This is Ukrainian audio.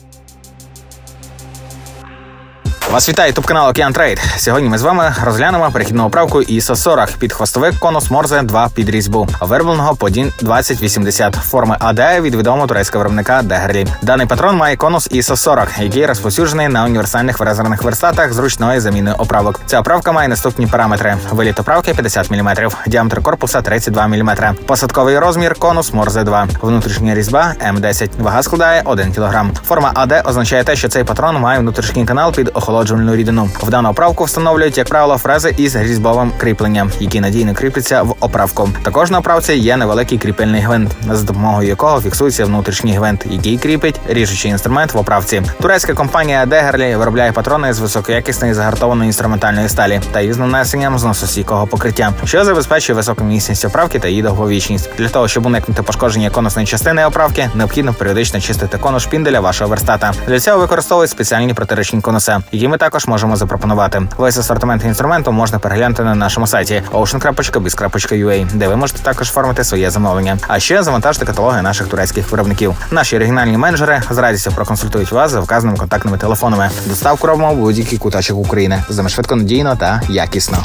you Вас вітає ютуб канал Океан Трейд. Сьогодні ми з вами розглянемо перехідну оправку ISO 40 під хвостовик конус Морзе 2 під різьбу, виробленого по DIN 2080 форми АД від відомого турецького виробника Дегерлі. Даний патрон має конус ISO 40, який розповсюджений на універсальних фрезерних верстатах з ручною заміною оправок. Ця оправка має наступні параметри: виліт оправки 50 мм, діаметр корпуса 32 мм, посадковий розмір конус Морзе 2, внутрішня різьба М10, вага складає 1 кг. Форма АД означає те, що цей патрон має внутрішній канал під охолоджувальну рідину. В дану оправку встановлюють, як правило, фрези із різьбовим кріпленням, які надійно кріпляться в оправку. Також на оправці є невеликий кріпельний гвинт, за допомогою якого фіксується внутрішній гвинт, який кріпить ріжучий інструмент в оправці. Турецька компанія Дегерлі виробляє патрони з високоякісної загартованої інструментальної сталі та із нанесенням зносостійкого покриття, що забезпечує високу міцність оправки та її довговічність. Для того щоб уникнути пошкодження конусної частини оправки, необхідно періодично чистити конус шпінделя вашого верстата. Для цього використовують спеціальні протиричні конуси, які ми також можемо запропонувати. Весь асортимент інструменту можна переглянути на нашому сайті ocean.biz.ua, де ви можете також оформити своє замовлення. А ще завантажити каталоги наших турецьких виробників. Наші оригінальні менеджери з радістю проконсультують вас за вказаними контактними телефонами. Доставку робимо в будь-який куточок України. З швидко надійно та якісно.